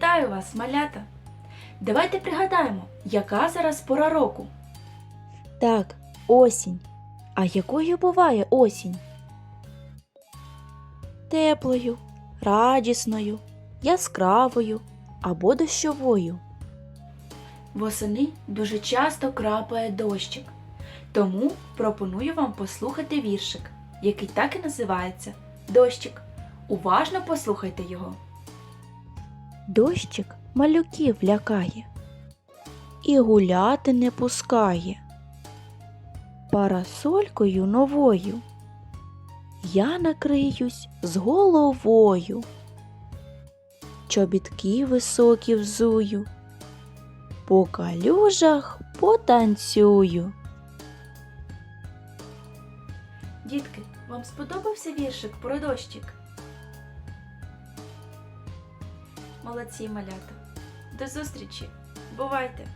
вас, малята! Давайте пригадаємо, яка зараз пора року. Так, осінь. А якою буває осінь? Теплою, радісною, яскравою або дощовою. Восени дуже часто крапає дощик. Тому пропоную вам послухати віршик, який так і називається Дощик. Уважно послухайте його. Дощик малюків лякає і гуляти не пускає. Парасолькою новою я накриюсь з головою. Чобітки високі взую, по калюжах потанцюю. Дітки, вам сподобався віршик про дощик? Молодці малята. До зустрічі. Бувайте!